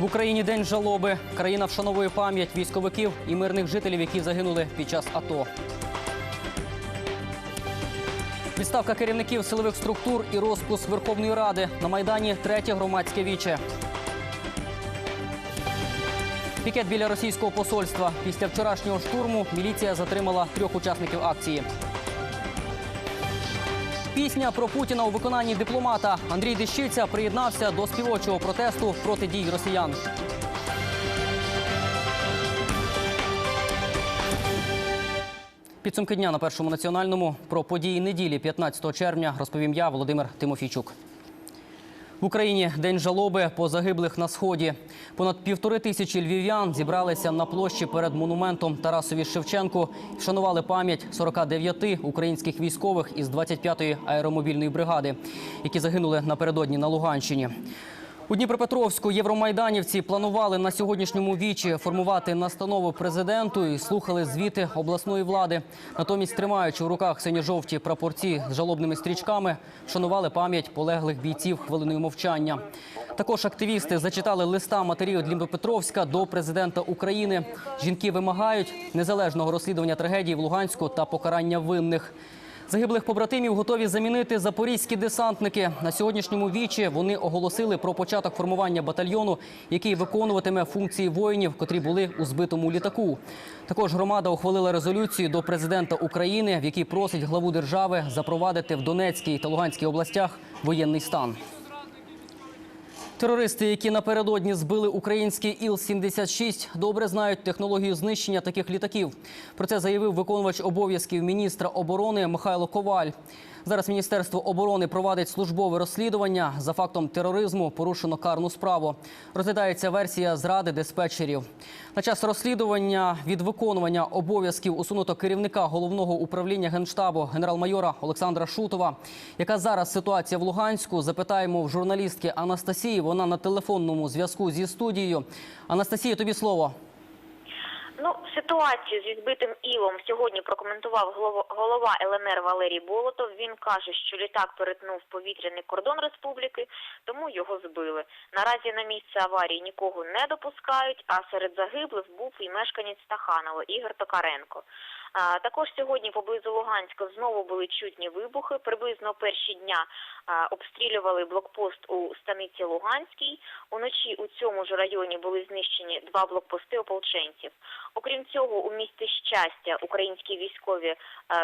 В Україні день жалоби. Країна вшановує пам'ять військовиків і мирних жителів, які загинули під час АТО. Відставка керівників силових структур і розпуск Верховної Ради на майдані третє громадське віче. Пікет біля російського посольства. Після вчорашнього штурму міліція затримала трьох учасників акції. Пісня про Путіна у виконанні дипломата. Андрій Дещиця приєднався до співочого протесту проти дій росіян. Підсумки дня на першому національному про події неділі 15 червня розповім я, Володимир Тимофійчук. В Україні день жалоби по загиблих на сході. Понад півтори тисячі львів'ян зібралися на площі перед монументом Тарасові Шевченку. Вшанували пам'ять 49 українських військових із 25-ї аеромобільної бригади, які загинули напередодні на Луганщині. У Дніпропетровську євромайданівці планували на сьогоднішньому вічі формувати настанову президенту і слухали звіти обласної влади. Натомість, тримаючи в руках синьо-жовті прапорці з жалобними стрічками, вшанували пам'ять полеглих бійців хвилиною мовчання. Також активісти зачитали листа матерів Дніпропетровська до президента України. Жінки вимагають незалежного розслідування трагедії в Луганську та покарання винних. Загиблих побратимів готові замінити запорізькі десантники. На сьогоднішньому вічі вони оголосили про початок формування батальйону, який виконуватиме функції воїнів, котрі були у збитому літаку. Також громада ухвалила резолюцію до президента України, в якій просить главу держави запровадити в Донецькій та Луганській областях воєнний стан. Терористи, які напередодні збили український Іл-76, добре знають технологію знищення таких літаків. Про це заявив виконувач обов'язків міністра оборони Михайло Коваль. Зараз Міністерство оборони провадить службове розслідування. За фактом тероризму порушено карну справу. Розглядається версія зради диспетчерів. На час розслідування від виконування обов'язків усунуто керівника головного управління генштабу генерал-майора Олександра Шутова. Яка зараз ситуація в Луганську? Запитаємо в журналістки Анастасії. Вона на телефонному зв'язку зі студією. Анастасія, тобі слово. Ну, ситуацію зі збитим ілом сьогодні прокоментував голова ЛНР Валерій Болотов. Він каже, що літак перетнув повітряний кордон республіки, тому його збили. Наразі на місце аварії нікого не допускають, а серед загиблих був і мешканець Стаханова Ігор Токаренко. А, також сьогодні поблизу Луганська знову були чутні вибухи. Приблизно перші дня а, обстрілювали блокпост у станиці Луганській. Уночі у цьому ж районі були знищені два блокпости ополченців. Окрім цього, у місті Щастя українські військові е,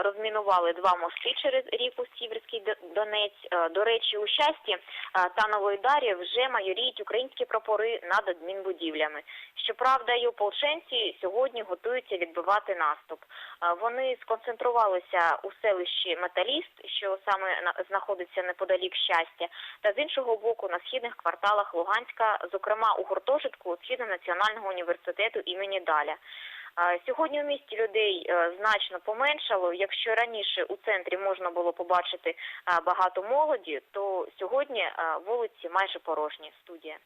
розмінували два мости через ріку Сіверський Донець. Е, До речі, у щасті е, та Новоїдарі вже майоріють українські прапори над адмінбудівлями. Щоправда, і ополченці сьогодні готуються відбивати наступ. Вони сконцентрувалися у селищі Металіст, що саме знаходиться неподалік щастя, та з іншого боку на східних кварталах Луганська, зокрема у гуртожитку Східно-національного університету імені Даля. Сьогодні у місті людей е, значно поменшало. Якщо раніше у центрі можна було побачити е, багато молоді, то сьогодні е, вулиці майже порожні. Студія.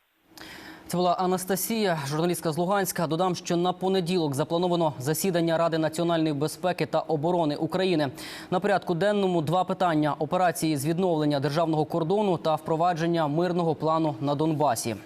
Це була Анастасія, журналістка з Луганська. Додам, що на понеділок заплановано засідання Ради національної безпеки та оборони України. На порядку денному два питання: операції з відновлення державного кордону та впровадження мирного плану на Донбасі.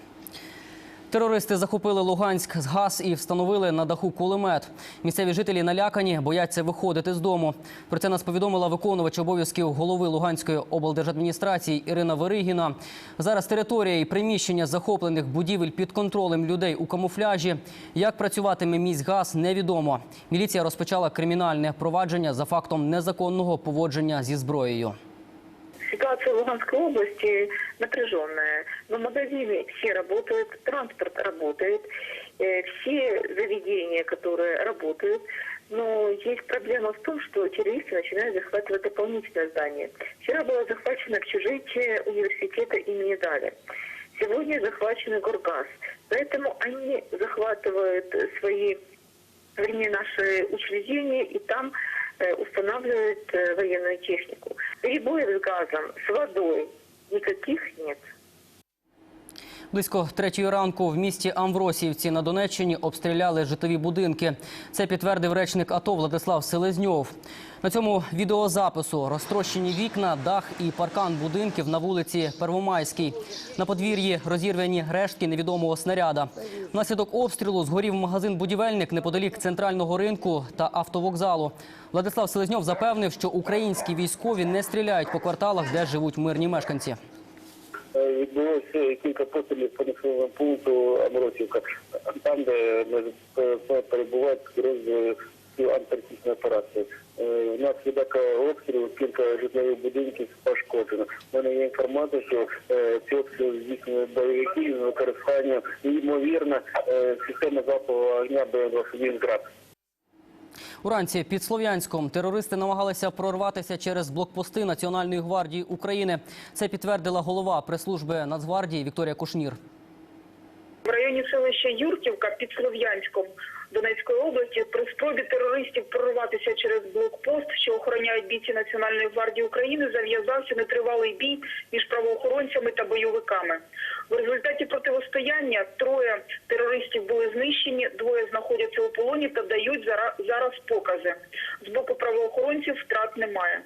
Терористи захопили Луганськ з газ і встановили на даху кулемет. Місцеві жителі налякані, бояться виходити з дому. Про це нас повідомила виконувач обов'язків голови Луганської облдержадміністрації Ірина Веригіна. Зараз територія і приміщення захоплених будівель під контролем людей у камуфляжі. Як працюватиме міськгаз, невідомо. Міліція розпочала кримінальне провадження за фактом незаконного поводження зі зброєю. Ситуация в Луганской области напряженная, но магазины все работают, транспорт работает, э, все заведения, которые работают, но есть проблема в том, что террористы начинают захватывать дополнительное здание. Вчера было захвачено общежитие университета имени Даля. Сегодня захвачен Горгаз. Поэтому они захватывают свои вернее, наши учреждения и там устанавливают э, военную технику. Перебоев с газом, с водой никаких нет. Близько третьої ранку в місті Амвросіївці на Донеччині обстріляли житлові будинки. Це підтвердив речник АТО Владислав Селезньов. На цьому відеозапису розтрощені вікна, дах і паркан будинків на вулиці Первомайській. На подвір'ї розірвані рештки невідомого снаряда. Внаслідок обстрілу згорів магазин-будівельник неподалік центрального ринку та автовокзалу. Владислав Селезньов запевнив, що українські військові не стріляють по кварталах, де живуть мирні мешканці. Е, Відбулося кілька пострілів по населеному пункту Амросівка, там, де е, перебувають підрозділи антитерористичної операції. Е, Внаслідок обстрілу кілька житлових будинків пошкоджено. У мене є інформація, що е, ці обстріли здійснюють бойовики з використанням, ймовірно, е, системи залпового огня БМ-21 «Град». Уранці під Слов'янськом терористи намагалися прорватися через блокпости Національної гвардії України. Це підтвердила голова прес-служби Нацгвардії Вікторія Кушнір. В районі селища Юрківка під Слов'янськом Донецької області при спробі терористів прорватися через блокпост, що охороняють бійці Національної гвардії України, зав'язався нетривалий бій між правоохоронцями та бойовиками. В результаті противостояння троє терористів були знищені, двоє знаходяться у полоні та дають зара- зараз покази. З боку правоохоронців втрат немає.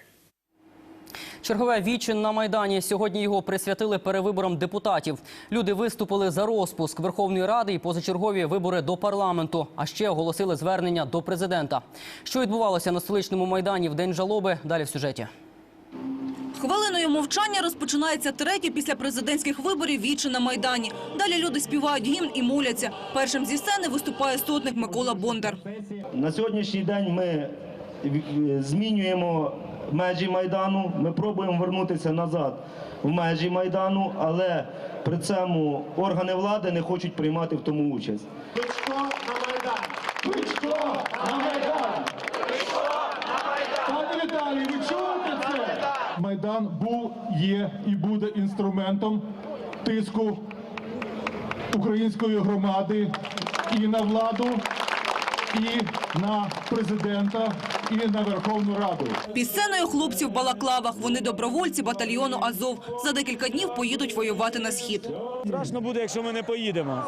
Чергове вічин на майдані. Сьогодні його присвятили перевиборам депутатів. Люди виступили за розпуск Верховної Ради і позачергові вибори до парламенту. А ще оголосили звернення до президента. Що відбувалося на столичному майдані в день жалоби? Далі в сюжеті. Хвилиною мовчання розпочинається третє після президентських виборів віче на Майдані. Далі люди співають гімн і моляться. Першим зі сцени виступає сотник Микола Бондар. На сьогоднішній день ми змінюємо межі Майдану, ми пробуємо вернутися назад в межі Майдану, але при цьому органи влади не хочуть приймати в тому участь. Кличко на Майдан! Кличко на Майдан! Кличко на Майдан! Пане Віталій, ви чуєте це? Майдан був, є і буде інструментом тиску української громади і на владу, і на президента, і на Верховну Раду. Під сценою хлопці в балаклавах. Вони добровольці батальйону Азов. За декілька днів поїдуть воювати на схід. Страшно буде, якщо ми не поїдемо.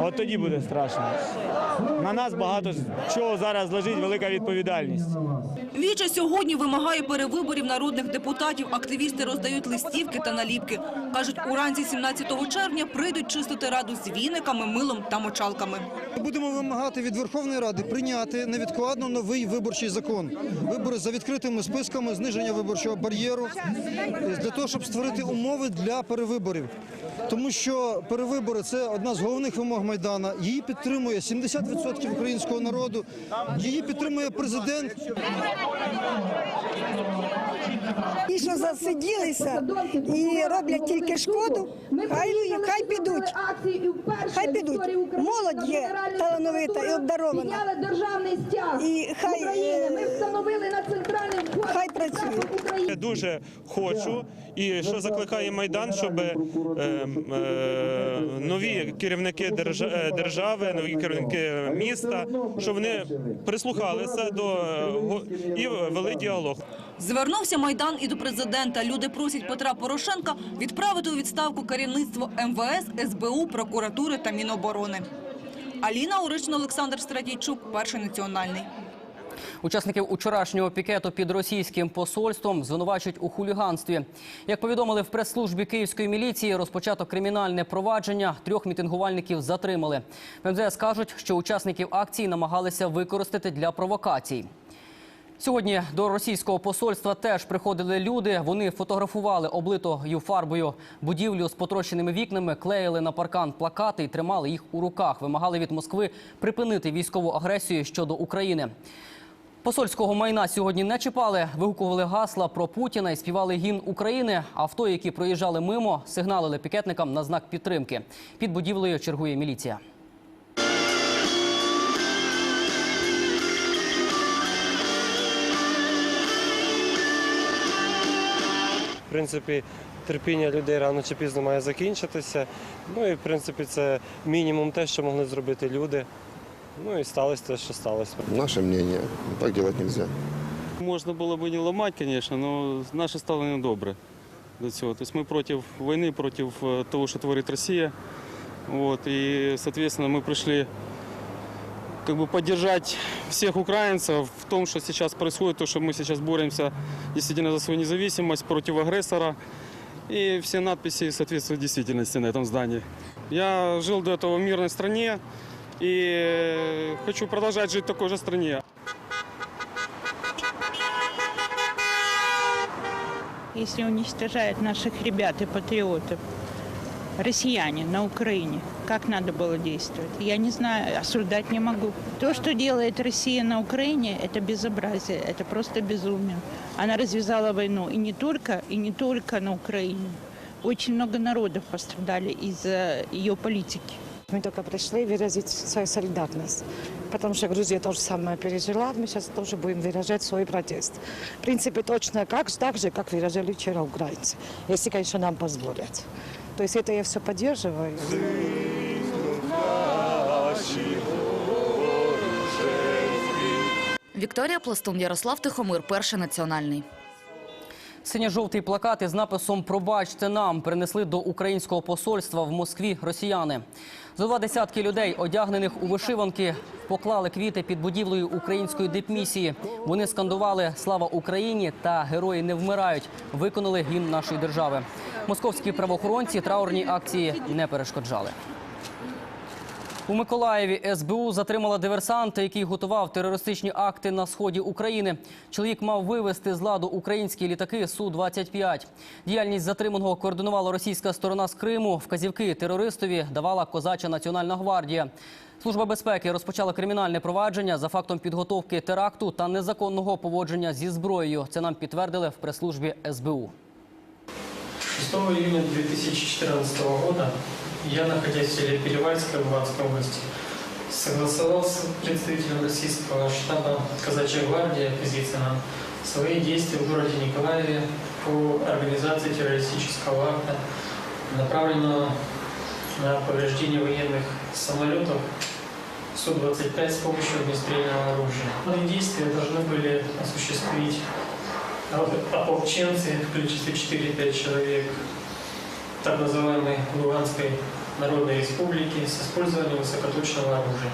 От тоді буде страшно. На нас багато чого зараз лежить велика відповідальність. Віче сьогодні вимагає перевиборів народних депутатів. Активісти роздають листівки та наліпки. Кажуть, уранці 17 червня прийдуть чистити раду з віниками, милом та мочалками. Будемо вимагати від Верховної Ради прийняти невідкладно новий виборчий закон. Вибори за відкритими списками, зниження виборчого бар'єру для того, щоб створити умови для перевиборів. Тому що перевибори це одна з головних вимог Майдана. Її підтримує 70% українського народу. Її підтримує президент. І що засиділися і роблять тільки шкоду, хай, хай підуть. Хай підуть. Молодь є талановита і обдарована. державний стяг І хай, Ми встановили над центральним хай працює. Я дуже хочу, і що закликає майдан, щоб е, нові керівники е, держави, нові керівники міста, щоб вони прислухалися до е, і вели діалог. Звернувся Майдан і до президента. Люди просять Петра Порошенка відправити у відставку керівництво МВС, СБУ, прокуратури та Міноборони. Аліна Орична, Олександр Стратійчук, перший національний. Учасників учорашнього пікету під російським посольством звинувачують у хуліганстві. Як повідомили в прес-службі київської міліції, розпочато кримінальне провадження. Трьох мітингувальників затримали. В МЗС кажуть, що учасників акції намагалися використати для провокацій. Сьогодні до російського посольства теж приходили люди. Вони фотографували облитою фарбою будівлю з потрощеними вікнами, клеїли на паркан плакати і тримали їх у руках. Вимагали від Москви припинити військову агресію щодо України. Посольського майна сьогодні не чіпали, вигукували гасла про Путіна і співали гімн України. Авто, які проїжджали мимо, сигналили пікетникам на знак підтримки. Під будівлею чергує міліція. В принципі, терпіння людей рано чи пізно має закінчитися. Ну і в принципі, це мінімум те, що могли зробити люди. Ну і сталося те, що сталося. Наше мнение, так делать нельзя. Можна було б не ламати, звісно, але наше ставлення добре до цього. Тобто ми проти війни, проти е, того, що творить Росія. От, і, соответственно, ми прийшли как бы поддержать всех украинцев в том, что сейчас происходит, то, что мы сейчас боремся действительно за свою независимость против агрессора. И все надписи соответствуют действительности на этом здании. Я жил до этого в мирной стране и хочу продолжать жить в такой же стране. если уничтожают наших ребят и патриотов, россияне на Украине, как надо было действовать? Я не знаю, осуждать не могу. То, что делает Россия на Украине, это безобразие, это просто безумие. Она развязала войну и не только, и не только на Украине. Очень много народов пострадали из-за ее политики. Мы только пришли выразить свою солидарность, потому что Грузия то же самое пережила, мы сейчас тоже будем выражать свой протест. В принципе, точно как, так же, как выражали вчера украинцы, если, конечно, нам позволят. То есть это я все поддерживаю. Вікторія Пластун, Ярослав Тихомир, перший національний. Синьо-жовтий плакат із написом Пробачте нам принесли до українського посольства в Москві росіяни. Зо два десятки людей, одягнених у вишиванки, поклали квіти під будівлею української дипмісії. Вони скандували Слава Україні та Герої не вмирають. Виконали гімн нашої держави. Московські правоохоронці траурні акції не перешкоджали. У Миколаєві СБУ затримала диверсанта, який готував терористичні акти на сході України. Чоловік мав вивезти з ладу українські літаки Су-25. Діяльність затриманого координувала російська сторона з Криму. Вказівки терористові давала козача Національна гвардія. Служба безпеки розпочала кримінальне провадження за фактом підготовки теракту та незаконного поводження зі зброєю. Це нам підтвердили в прес-службі СБУ. 6 июня 2014 года я, находясь в селе Перевальское Луганской области, согласовал с представителем российского штаба «Казачья гвардия» Кизицына свои действия в городе Николаеве по организации террористического акта, направленного на повреждение военных самолетов Су-25 с помощью огнестрельного оружия. Мои действия должны были осуществить ополченцы в количестве 4-5 человек так называемой Луганской Народной Республики с использованием высокоточного оружия.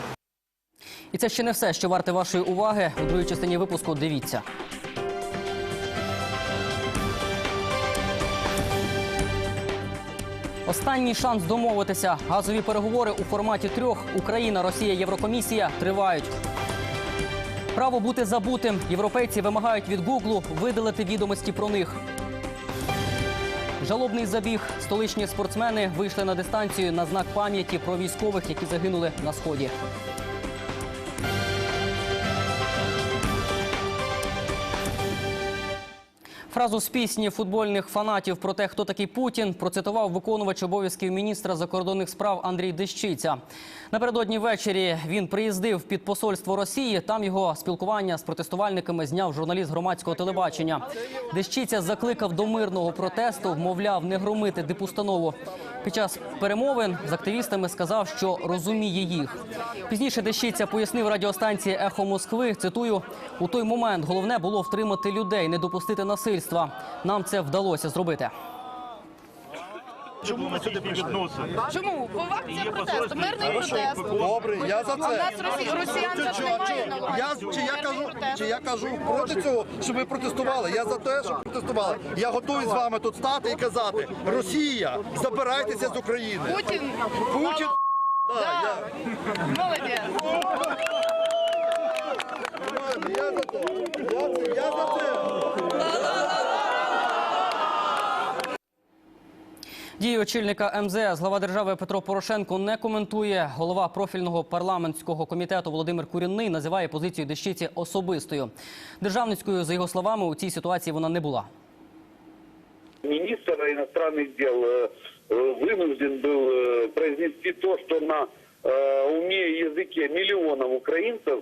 І це ще не все, що варте вашої уваги. У другій частині випуску дивіться. Останній шанс домовитися. Газові переговори у форматі трьох Україна, Росія, Єврокомісія тривають. Право бути забутим. Європейці вимагають від Гуглу видалити відомості про них. Жалобний забіг. Столичні спортсмени вийшли на дистанцію на знак пам'яті про військових, які загинули на сході. Фразу з пісні футбольних фанатів про те, хто такий Путін, процитував виконувач обов'язків міністра закордонних справ Андрій Дещиця. Напередодні ввечері він приїздив під посольство Росії. Там його спілкування з протестувальниками зняв журналіст громадського телебачення. Дещиця закликав до мирного протесту, вмовляв не громити дипустанову. Під час перемовин з активістами сказав, що розуміє їх. Пізніше Дещиця пояснив радіостанції Ехо Москви. Цитую: у той момент головне було втримати людей, не допустити насильства. Нам це вдалося зробити. Чому ми сюди прийшли? Чому? Бо акція протесту, мирний протест. Добре, я за А в нас це. росі- росіян же ж немає на увазі. Я, чи, я кажу, чи я кажу проти цього, щоб ви протестували? Я за те, щоб протестували. Я готовий з вами тут стати і казати: Росія, забирайтеся з України. Путін. Путін. Да. Молодець. Я за це. Я за це. Дії очільника МЗС глава держави Петро Порошенко не коментує. Голова профільного парламентського комітету Володимир Курінний називає позицію дещиці особистою. Державницькою, за його словами, у цій ситуації вона не була. Министр иностранных дел э, э, вынужден был э, произнести то, что на э, уме и языке миллионов украинцев,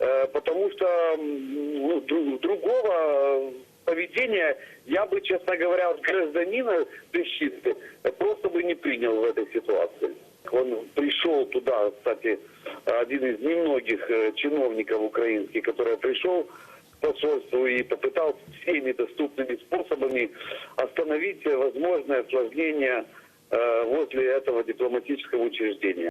э, потому что м, ну, дру- другого поведения я бы, честно говоря, от гражданина Пещицы просто бы не принял в этой ситуации. Он пришел туда, кстати, один из немногих э, чиновников украинских, который пришел к посольству и попытался всеми доступными способами остановить возможное осложнение э, возле этого дипломатического учреждения.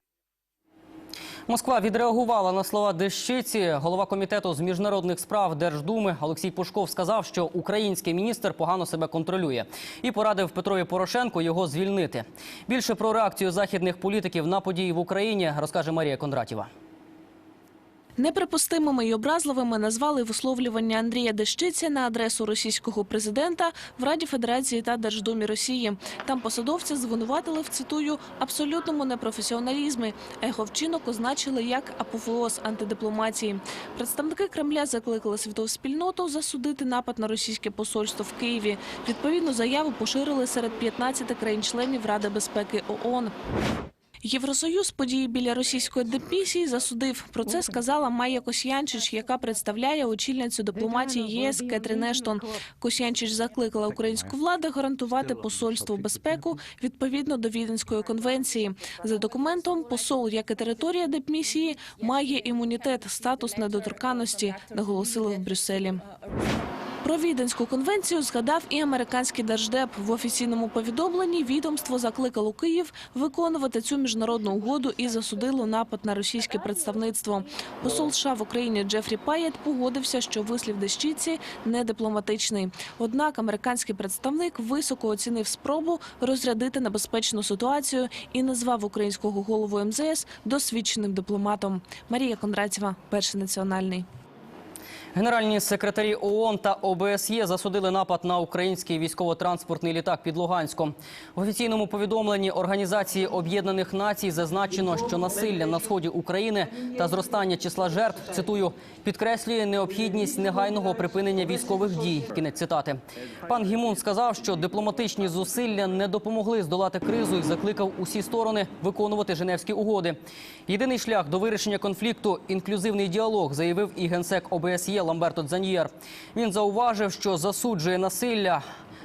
Москва відреагувала на слова Дещиці. Голова комітету з міжнародних справ Держдуми Олексій Пушков сказав, що український міністр погано себе контролює і порадив Петрові Порошенку його звільнити. Більше про реакцію західних політиків на події в Україні розкаже Марія Кондратєва. Неприпустимими й образливими назвали висловлювання Андрія Дещиці на адресу російського президента в Раді Федерації та Держдумі Росії. Там посадовця звинуватили в цитую абсолютному непрофесіоналізмі, а його вчинок означили як апофеоз антидипломатії. Представники Кремля закликали світову спільноту засудити напад на російське посольство в Києві. Відповідну заяву поширили серед 15 країн-членів Ради безпеки ООН. Євросоюз події біля російської депмісії засудив. Про це сказала Майя Косьянчич, яка представляє очільницю дипломатії ЄС Кетрін Ештон. Косьянчич закликала українську владу гарантувати посольству безпеку відповідно до Віденської конвенції. За документом, посол, як і територія депмісії, має імунітет, статус недоторканності, наголосили в Брюсселі. Про Віденську конвенцію згадав і американський держдеп. В офіційному повідомленні відомство закликало Київ виконувати цю міжнародну угоду і засудило напад на російське представництво. Посол США в Україні Джефрі Паєт погодився, що вислів дещиці не дипломатичний. Однак американський представник високо оцінив спробу розрядити небезпечну ситуацію і назвав українського голову МЗС досвідченим дипломатом. Марія Кондратєва, перший національний. Генеральні секретарі ООН та ОБСЄ засудили напад на український військово-транспортний літак під Луганськом. В офіційному повідомленні Організації Об'єднаних Націй зазначено, що насилля на сході України та зростання числа жертв цитую підкреслює необхідність негайного припинення військових дій. Кінець цитати. Пан Гімун сказав, що дипломатичні зусилля не допомогли здолати кризу і закликав усі сторони виконувати Женевські угоди. Єдиний шлях до вирішення конфлікту інклюзивний діалог, заявив і генсек ОБСЄ Ламберто Дзаньєр. Він зауважив, що засуджує насилля.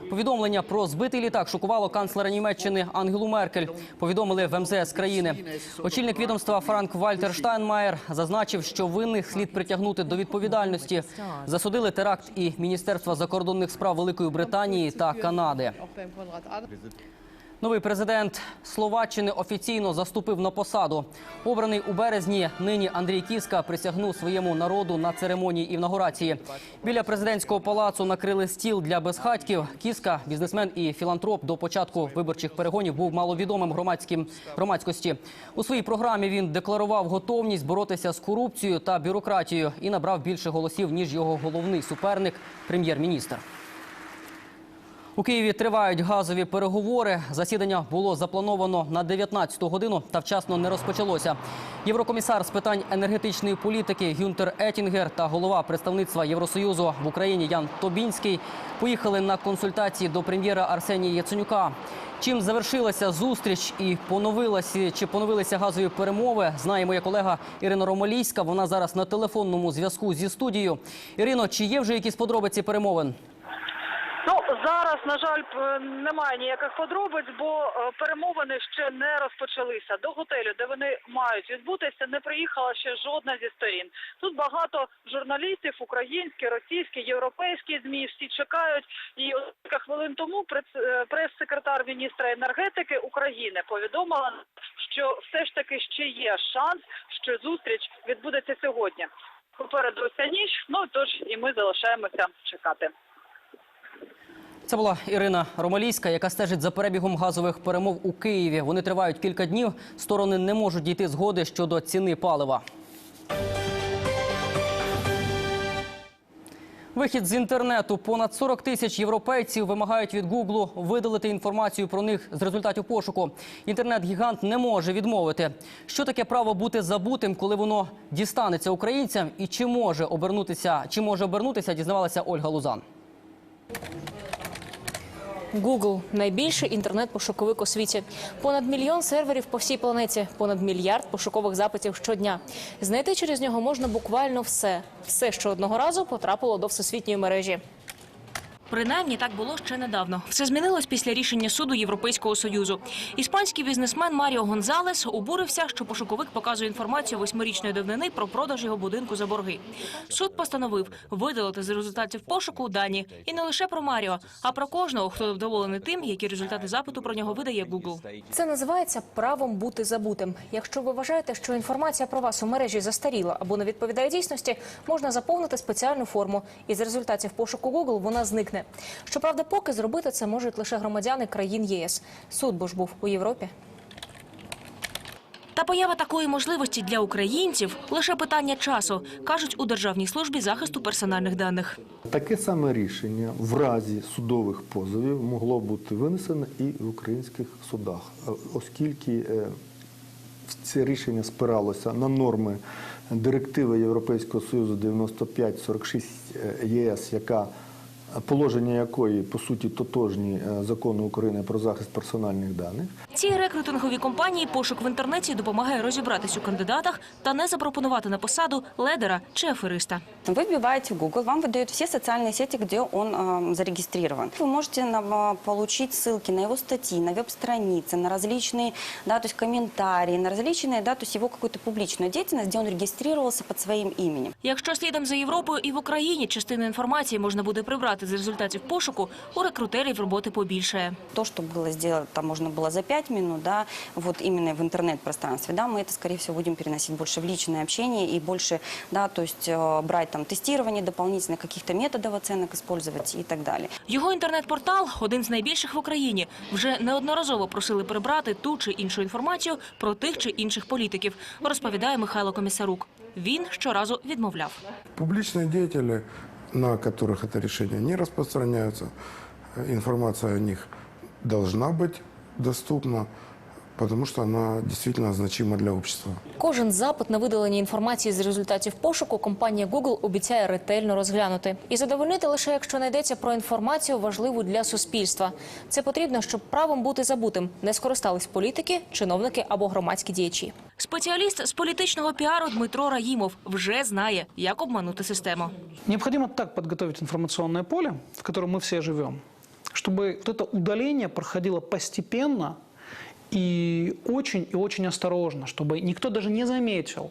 Повідомлення про збитий літак шокувало канцлера Німеччини Ангелу Меркель. Повідомили в МЗС країни. Очільник відомства Франк Вальтер Штайнмаєр зазначив, що винних слід притягнути до відповідальності. Засудили теракт і Міністерства закордонних справ Великої Британії та Канади. Новий президент Словаччини офіційно заступив на посаду. Обраний у березні нині Андрій Кіска присягнув своєму народу на церемонії інаугурації. Біля президентського палацу накрили стіл для безхатьків. Кіска, бізнесмен і філантроп, до початку виборчих перегонів був маловідомим громадським громадськості. У своїй програмі він декларував готовність боротися з корупцією та бюрократією і набрав більше голосів ніж його головний суперник прем'єр-міністр. У Києві тривають газові переговори. Засідання було заплановано на 19-ту годину та вчасно не розпочалося. Єврокомісар з питань енергетичної політики Гюнтер Етінгер та голова представництва Євросоюзу в Україні Ян Тобінський поїхали на консультації до прем'єра Арсенія Яценюка. Чим завершилася зустріч і поновилася чи поновилися газові перемови, знає моя колега Ірина Ромалійська. Вона зараз на телефонному зв'язку зі студією. Ірино, чи є вже якісь подробиці перемовин? Зараз, на жаль, немає ніяких подробиць, бо е, перемовини ще не розпочалися. До готелю, де вони мають відбутися, не приїхала ще жодна зі сторін. Тут багато журналістів, українські, російські, європейські змі. Всі чекають. І кілька хвилин тому е, прес-секретар міністра енергетики України повідомила, що все ж таки ще є шанс, що зустріч відбудеться сьогодні. Попереду ця ніч. Ну тож і ми залишаємося чекати. Це була Ірина Ромалійська, яка стежить за перебігом газових перемов у Києві. Вони тривають кілька днів. Сторони не можуть дійти згоди щодо ціни палива. Вихід з інтернету. Понад 40 тисяч європейців вимагають від Гуглу видалити інформацію про них з результатів пошуку. Інтернет-гігант не може відмовити. Що таке право бути забутим, коли воно дістанеться українцям, і чи може обернутися, чи може обернутися, дізнавалася Ольга Лузан. Google – найбільший інтернет-пошуковик у світі. Понад мільйон серверів по всій планеті, понад мільярд пошукових запитів щодня. Знайти через нього можна буквально все. Все, що одного разу потрапило до всесвітньої мережі. Принаймні так було ще недавно. Все змінилось після рішення суду Європейського союзу. Іспанський бізнесмен Маріо Гонзалес обурився, що пошуковик показує інформацію восьмирічної давнини про продаж його будинку за борги. Суд постановив видалити з результатів пошуку дані і не лише про Маріо, а про кожного, хто невдоволений тим, які результати запиту про нього видає Google. Це називається правом бути забутим. Якщо ви вважаєте, що інформація про вас у мережі застаріла або не відповідає дійсності, можна заповнити спеціальну форму. І з результатів пошуку Google вона зникне. Щоправда, поки зробити це можуть лише громадяни країн ЄС. Суд бо ж був у Європі. Та поява такої можливості для українців лише питання часу, кажуть у Державній службі захисту персональних даних. Таке саме рішення в разі судових позовів могло бути винесено і в українських судах, е, оскільки е, це рішення спиралося на норми директиви Європейського Союзу 9546 е, ЄС, яка положення якої по суті тотожні е, закону України про захист персональних даних. Цій рекрутинговій компанії пошук в інтернеті допомагає розібратись у кандидатах та не запропонувати на посаду ледера чи афериста. Вы вбиваете в Google, вам выдают все социальные сети, где он э, зарегистрирован. Вы можете нам, э, получить ссылки на его статьи, на веб-страницы, на различные, да, то есть комментарии, на различные, да, то есть его какую-то публичную деятельность, где он регистрировался под своим именем. Якщо слідом за Європою і в Україні частину інформації можна буде прибрати з результатів пошуку, у рекрутерів роботи побільшає. То, что было сделано, там можно было за 5 минут, да, вот именно в интернет-пространстве, да, мы это, скорее всего, будем переносить больше в личное общение и больше, да, то есть э, брать там тестирование дополнительно, каких-то методов оценок использовать и так далее. Його інтернет-портал, один з найбільших в Україні, вже неодноразово просили прибрати ту чи іншу інформацію про тих чи інших політиків, розповідає Михайло Комісарук. Він щоразу відмовляв. Публичные деятели, на которых это решение не распространяются, э, информация о них должна быть доступна, потому что она действительно значима для общества. Кожен запит на видалення інформації з результатів пошуку компанія Google обіцяє ретельно розглянути і задовольнити лише якщо найдеться про інформацію важливу для суспільства. Це потрібно, щоб правом бути забутим не скористались політики, чиновники або громадські діячі. Спеціаліст з політичного піару Дмитро Раїмов вже знає, як обманути систему. Необходимо так подготовить информационное поле, в котором мы все живем, чтобы вот это удаление проходило постепенно и очень и очень осторожно, чтобы никто даже не заметил,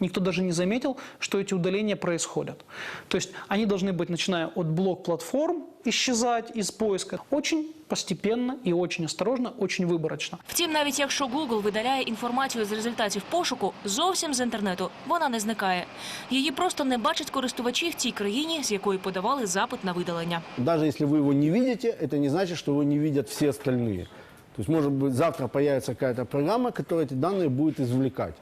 никто даже не заметил, что эти удаления происходят. То есть они должны быть, начиная от блок-платформ, исчезать из поиска, очень постепенно и очень осторожно, очень выборочно. Втім, навіть якщо Google видаляє інформацію з результатів пошуку зовсім з інтернету, вона не зникає. Її просто не бачать користувачі в цій країні, з якої подавали запит на видалення. Даже если вы его не видите, это не значит, что его не видят все остальные. То есть, может быть, завтра появится какая-то программа, которая эти данные будет извлекать.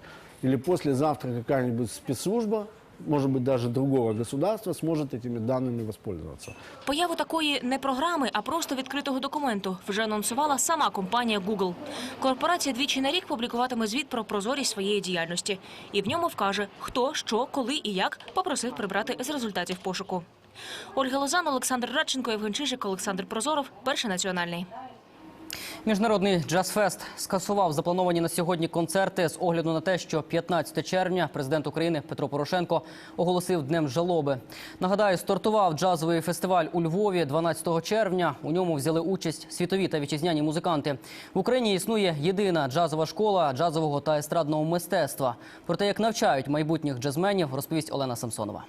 Или послезавтра какая-нибудь спецслужба, может быть, даже другого государства, сможет этими данными воспользоваться. Появу такої не програми, а просто відкритого документу вже анонсувала сама компанія Google. Корпорація двічі на рік публікуватиме звіт про прозорість своєї діяльності. І в ньому вкаже, хто, що, коли і як попросив прибрати з результатів пошуку. Ольга Лозан, Олександр Радченко, Євген Чижик, Олександр Прозоров. Перший національний. Міжнародний джаз-фест скасував заплановані на сьогодні концерти з огляду на те, що 15 червня президент України Петро Порошенко оголосив днем жалоби. Нагадаю, стартував джазовий фестиваль у Львові 12 червня. У ньому взяли участь світові та вітчизняні музиканти. В Україні існує єдина джазова школа джазового та естрадного мистецтва. Про те, як навчають майбутніх джазменів, розповість Олена Самсонова.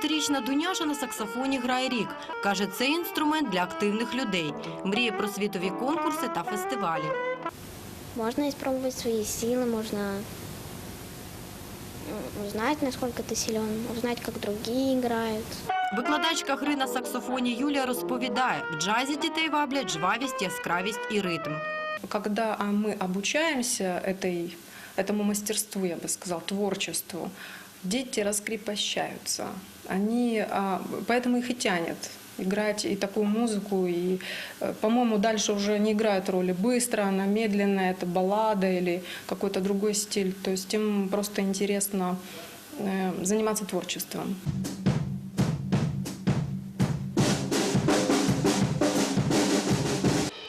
Дев'ятирічна Дуняша на саксофоні грає рік. Каже, це інструмент для активних людей. Мріє про світові конкурси та фестивалі. Можно испробовать свои силы, можно м, узнать, насколько ты силен, узнать, как другие играют. Викладачка гри на саксофоні Юлія розповідає, в джазі дітей ваблять жвавість, яскравість і ритм. Когда а, мы обучаемся этой, этому мастерству, я бы сказал, творчеству, дети раскрепощаются. Они, а, поэтому их и тянет играть и такую музыку. И, э, по-моему, дальше уже не играет роли быстро, она медленная, это баллада или какой-то другой стиль. То есть им просто интересно э, заниматься творчеством.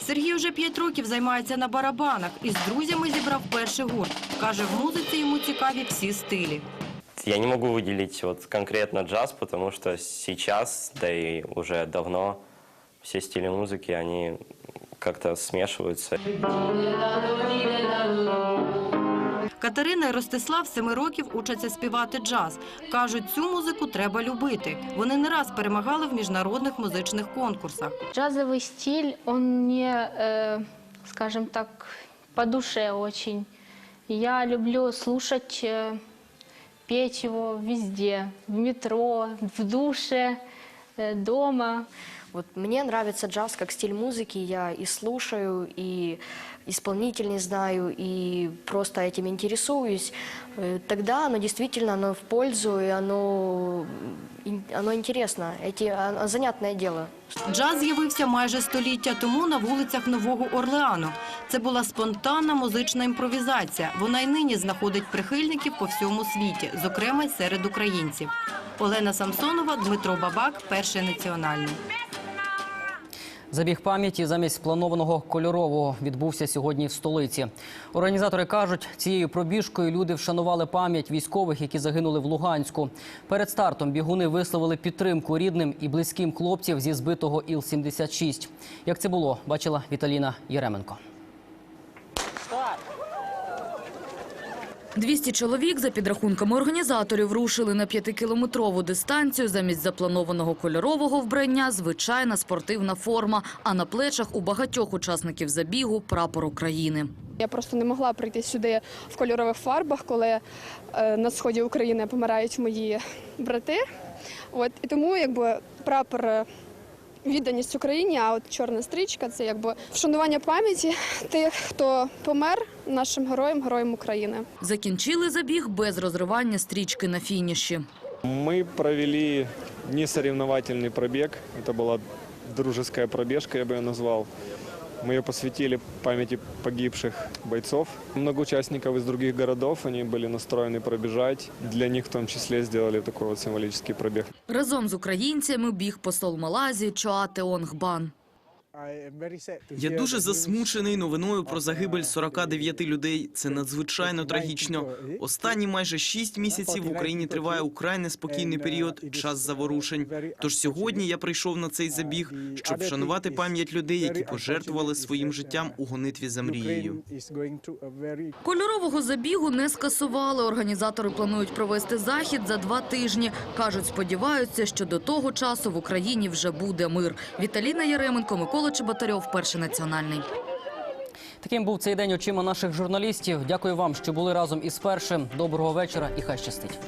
Сергію вже п'ять років займається на барабанах і з друзями зібрав перший гурт. Каже, в музиці йому цікаві всі стилі. Я не могу выделить вот конкретно джаз, потому что сейчас, да и уже давно, все стили музыки, они как-то смешиваются. Катерина і Ростислав з семи років учаться співати джаз. Кажуть, цю музику треба любити. Вони не раз перемагали в міжнародних музичних конкурсах. Джазовый стиль, он мне, э, скажем так, по душе очень. Я люблю слушать, петь его везде, в метро, в душе, э, дома. Вот мне нравится джаз как стиль музыки, я и слушаю, и исполнителей знаю, и просто этим интересуюсь. Э, Тогда оно действительно оно в пользу, и оно, ин- оно интересно, эти, оно занятное дело. Джаз з'явився майже століття тому на вулицях Нового Орлеану. Це була спонтанна музична імпровізація. Вона й нині знаходить прихильників по всьому світі, зокрема й серед українців. Олена Самсонова, Дмитро Бабак, перший національний. Забіг пам'яті замість спланованого кольорового відбувся сьогодні в столиці. Організатори кажуть, цією пробіжкою люди вшанували пам'ять військових, які загинули в Луганську. Перед стартом бігуни висловили підтримку рідним і близьким хлопців зі збитого Іл-76. Як це було, бачила Віталіна Єременко. 200 чоловік, за підрахунками організаторів, рушили на п'ятикілометрову дистанцію замість запланованого кольорового вбрання – звичайна спортивна форма, а на плечах у багатьох учасників забігу – прапор України. Я просто не могла прийти сюди в кольорових фарбах, коли е, на сході України помирають мої брати. От і тому якби прапор е, відданість Україні, а от чорна стрічка це якби вшанування пам'яті тих, хто помер нашим героям, героям України. Закінчили забіг без розривання стрічки на фініші. Мы провели несоревновательный пробег. Это была дружеская пробежка, я бы ее назвал. Мы ее посвятили памяти погибших бойцов. Много участников из других городов, они были настроены пробежать. Для них в том числе сделали такой вот символический пробег. Разом з українцями біг посол Малайзії Чоате Онгбан. Я дуже засмучений новиною про загибель 49 людей. Це надзвичайно трагічно. Останні майже шість місяців в Україні триває украй неспокійний період, час заворушень. Тож сьогодні я прийшов на цей забіг, щоб вшанувати пам'ять людей, які пожертвували своїм життям у гонитві за мрією. Кольорового забігу не скасували. Організатори планують провести захід за два тижні. Кажуть, сподіваються, що до того часу в Україні вже буде мир. Віталіна Яременко, Микола Чеботарьов, Перший національний. Таким був цей день очима наших журналістів. Дякую вам, що були разом із першим. Доброго вечора і хай щастить.